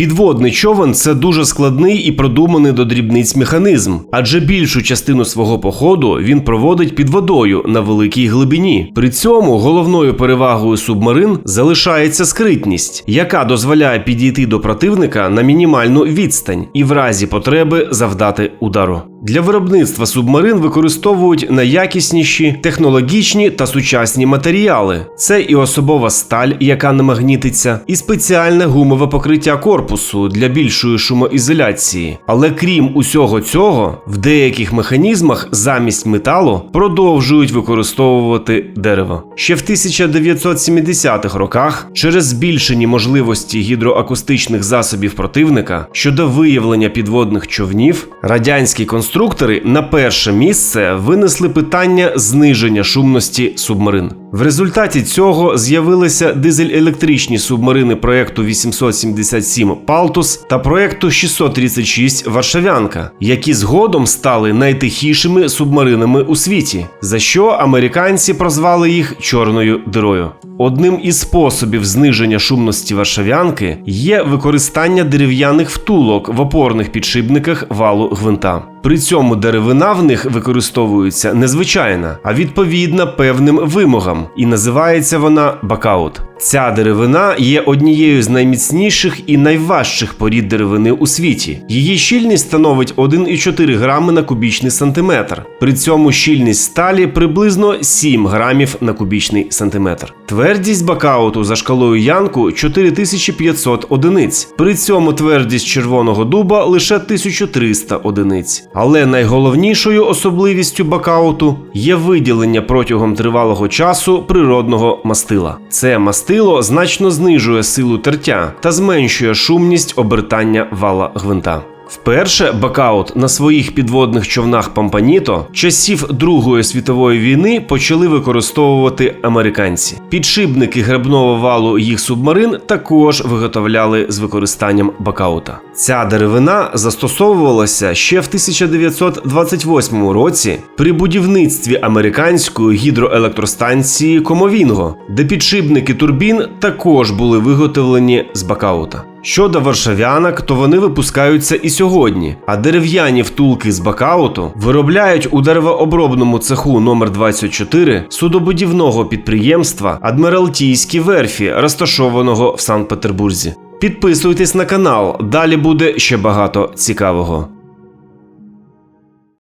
Підводний човен це дуже складний і продуманий до дрібниць механізм, адже більшу частину свого походу він проводить під водою на великій глибині. При цьому головною перевагою субмарин залишається скритність, яка дозволяє підійти до противника на мінімальну відстань і в разі потреби завдати удару. Для виробництва субмарин використовують найякісніші технологічні та сучасні матеріали. Це і особова сталь, яка не магнітиться, і спеціальне гумове покриття корпусу для більшої шумоізоляції. Але крім усього цього, в деяких механізмах замість металу продовжують використовувати дерево. Ще в 1970-х роках, через збільшені можливості гідроакустичних засобів противника щодо виявлення підводних човнів, радянські конструктори на перше місце винесли питання зниження шумності субмарин. В результаті цього з'явилися дизель-електричні субмарини проекту 877 Палтус та проекту 636 Варшавянка, які згодом стали найтихішими субмаринами у світі, за що американці прозвали їх чорною дирою. Одним із способів зниження шумності варшавянки є використання дерев'яних втулок в опорних підшипниках валу гвинта. При цьому деревина в них використовується не звичайна, а відповідна певним вимогам, і називається вона бакаут. Ця деревина є однією з найміцніших і найважчих порід деревини у світі. Її щільність становить 1,4 грами на кубічний сантиметр. При цьому щільність сталі приблизно 7 грамів на кубічний сантиметр. Твердість бакауту за шкалою Янку 4500 одиниць. При цьому твердість червоного дуба лише 1300 одиниць. Але найголовнішою особливістю бакауту є виділення протягом тривалого часу природного мастила. Це мастило значно знижує силу тертя та зменшує шумність обертання вала гвинта. Вперше бакаут на своїх підводних човнах Пампаніто часів Другої світової війни почали використовувати американці. Підшипники гребного валу їх субмарин також виготовляли з використанням бакаута. Ця деревина застосовувалася ще в 1928 році при будівництві американської гідроелектростанції Комовінго, де підшипники турбін також були виготовлені з бакаута. Щодо варшавянок, то вони випускаються і сьогодні, а дерев'яні втулки з бакауту виробляють у деревообробному цеху номер 24 судобудівного підприємства Адміралтійські верфі, розташованого в Санкт-Петербурзі. Підписуйтесь на канал, далі буде ще багато цікавого.